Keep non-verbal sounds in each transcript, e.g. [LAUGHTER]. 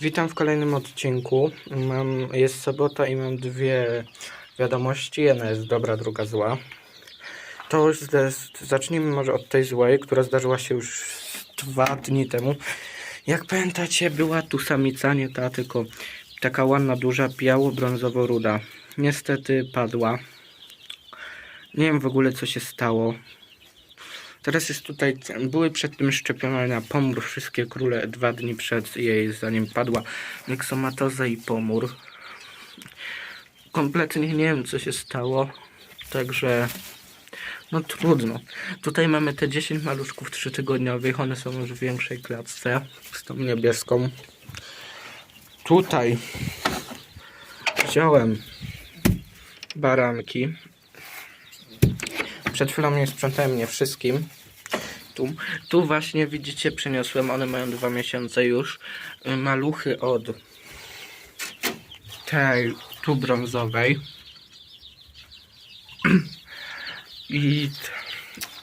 Witam w kolejnym odcinku. Mam, jest sobota i mam dwie wiadomości. Jedna jest dobra, druga zła. To zacznijmy może od tej złej, która zdarzyła się już dwa dni temu. Jak pamiętacie, była tu samica, nie ta, tylko taka ładna, duża, biało-brązowo-ruda. Niestety padła. Nie wiem w ogóle co się stało. Teraz jest tutaj, były przed tym szczepione na pomór wszystkie króle dwa dni przed jej, zanim padła miksomatoza i pomór. Kompletnie nie wiem co się stało, także no trudno. Tutaj mamy te 10 maluszków trzytygodniowych, one są już w większej klatce, z tą niebieską. Tutaj wziąłem baranki. Przed chwilą nie sprzątałem nie wszystkim. Tu, tu właśnie widzicie przeniosłem, one mają dwa miesiące już. Maluchy od tej tu brązowej. [CLEARS THROAT] I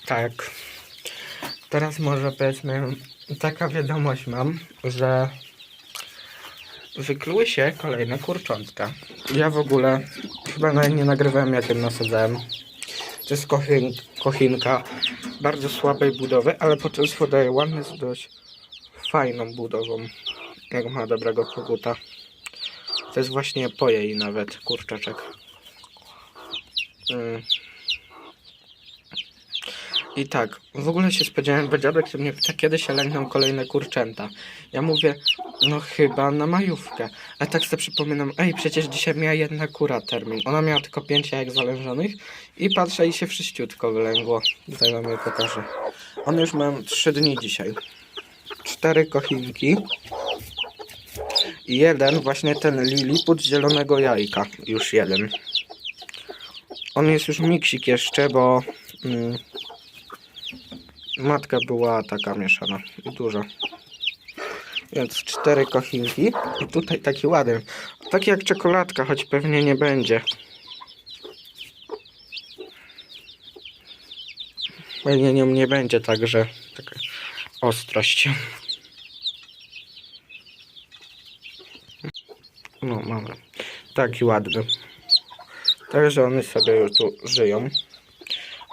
tak. Teraz może powiedzmy, taka wiadomość mam, że wykluły się kolejne kurczątka. Ja w ogóle chyba nie nagrywałem jak je nasadzałem. To jest kochin, kochinka bardzo słabej budowy, ale początku daje ładny z dość fajną budową. Jak ma dobrego koguta. To jest właśnie po jej nawet kurczaczek. Mm. I tak, w ogóle się spodziewałem, bo dziadek się mnie pyta, kiedy się lęgną kolejne kurczęta. Ja mówię, no chyba na majówkę. A tak sobie przypominam, ej, przecież dzisiaj miała jedna kura termin. Ona miała tylko pięć jajek zalężonych i patrzę i się wszyściutko wylęgło. Tutaj wam je pokażę. One już mają trzy dni dzisiaj. Cztery kochinki. I jeden, właśnie ten liliput zielonego jajka. Już jeden. On jest już miksik jeszcze, bo mm, matka była taka mieszana. Duża. Więc cztery kochinki. I tutaj taki ładny. Taki jak czekoladka, choć pewnie nie będzie. Pewnie nią nie będzie także taka ostrość. No mamy. Taki ładny. Także one sobie już tu żyją.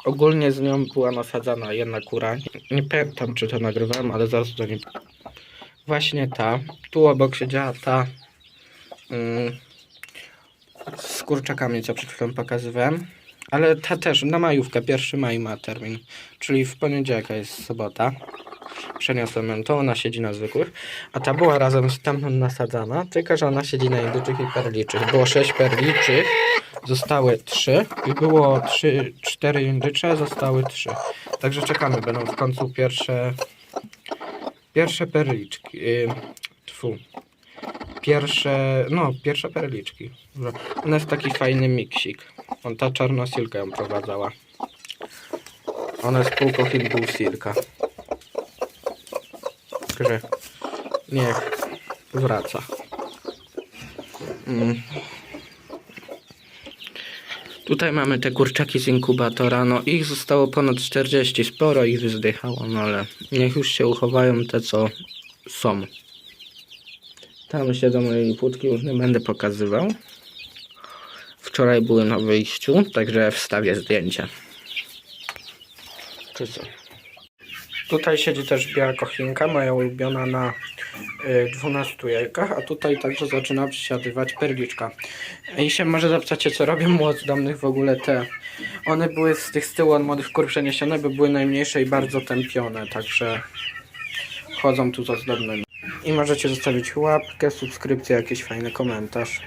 Ogólnie z nią była nasadzana jedna kura. Nie, nie pamiętam czy to nagrywałem, ale zaraz do niej. Właśnie ta. Tu obok siedziała ta. Mm, z kurczakami, co przed chwilą pokazywałem. Ale ta też na majówkę, 1 maj ma termin. Czyli w poniedziałek jest sobota. Przeniosłem ją, to ona siedzi na zwykłych. A ta była razem z tamtą nasadzana, tylko że ona siedzi na indyczych i perliczych. Było 6 perliczych, zostały 3 i było 3, 4 indycze, zostały 3. Także czekamy, będą w końcu pierwsze pierwsze perliczki. Yy, tfu. Pierwsze, no, pierwsze perliczki. Ona jest taki fajny miksik. On ta czarnosilka ją prowadzała. Ona jest pół kochin, pół silka. Także niech wraca. Mm. Tutaj mamy te kurczaki z inkubatora. No ich zostało ponad 40. Sporo ich wyzdychało, no ale niech już się uchowają te co są. Tam siedzą moje liputki, już nie będę pokazywał. Wczoraj były na wyjściu, także wstawię zdjęcie. Czy co? Tutaj siedzi też biała kochinka, moja ulubiona na y, 12 jajkach, a tutaj także zaczyna przysiadywać perliczka. I się może zapytacie, co robią młodzi domnych w ogóle te. One były z tych z tyłu od młodych kur przeniesione, by były najmniejsze i bardzo tępione, także chodzą tu z ozdobnymi. I możecie zostawić łapkę, subskrypcję, jakiś fajny komentarz.